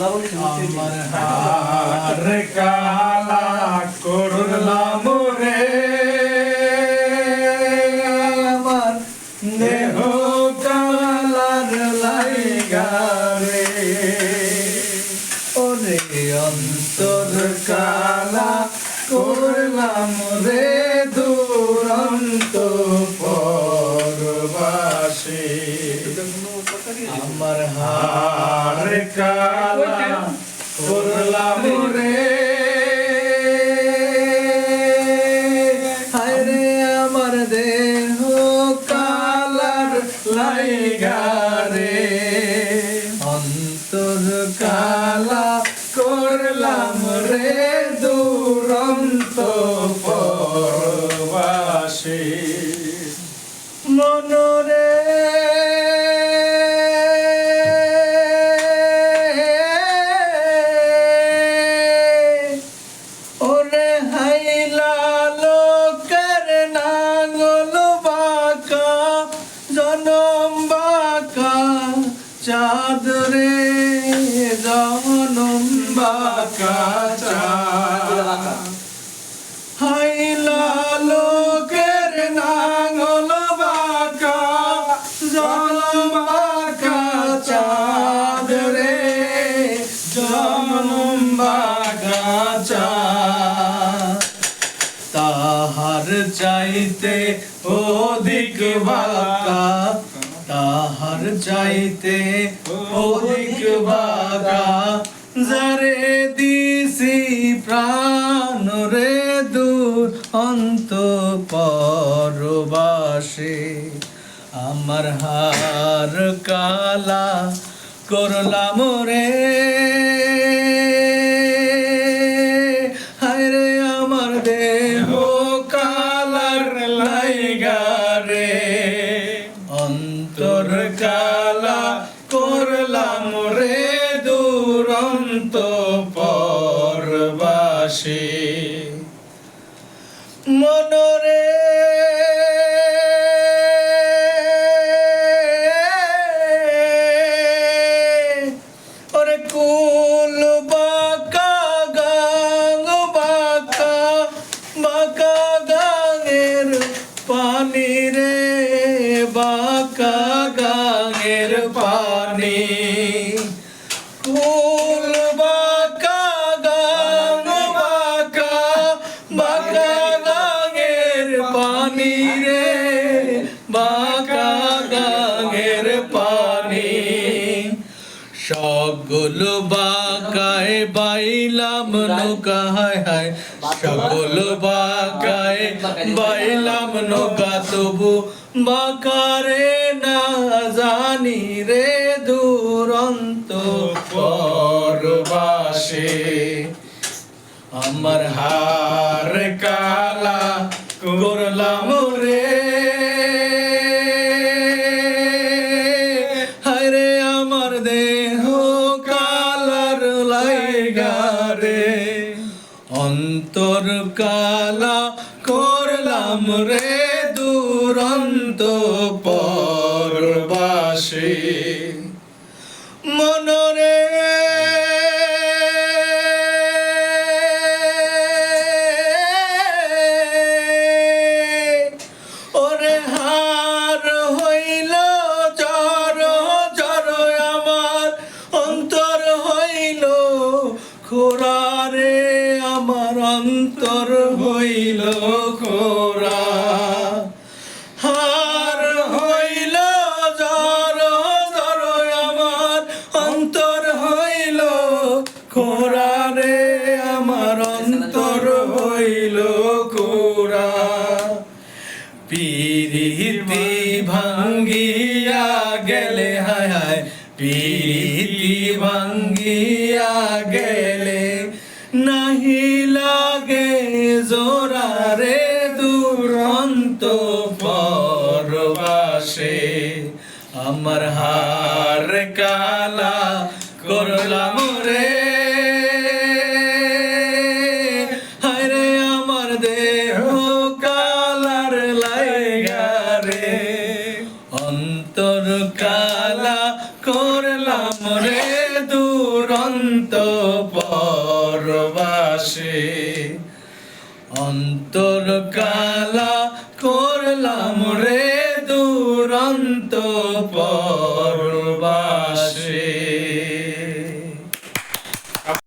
আমার হার কালা করলাম রে রে অন্তর কালা করলাম রে কালা করলাম রে হায় রে আমার দেহ কালার লাইগা চাঁদরে জনম বাঁকা চাঁদ। লোকের নাঙ্গল বাঁকা, জনম বাঁকা চাঁদ রে জনম বাঁকা তাহার চাইতে অধিক বাঁকা তাহার চাইতে অধিক বাঁকা যারে দিছি প্রাণ রে দূর অন্ত পরবাসে আমার হার কালা করলাম রে হায় রে আমার দেহ কালার লাইগা রে। পরবাসী মনরে ওরে কুল বাঁকা গাঙের পানি রে বাঁকা গাঙের সকল বাঁকায় বাইলাম নৌকা, হায় হায়। সকল বাঁকায় বাইলাম নৌকা, তবু বাঁকারে না জানি রে দুরন্ত পরবাসে। আমার হার কালা করলাম রে। হায় রে আমার দেহ কালা করলাম রে দুরন্ত পরবাসী হায় পিরিতি ভাঙ্গিয়া গেলে নাহি লাগে জোরা রে দুরন্ত পরবাসে। আমার হার কালা করলাম রে। অন্তর করলাম রে দুরন্ত পরবাসে। অন্তর কালা করলাম রে দুরন্ত পরবাসে।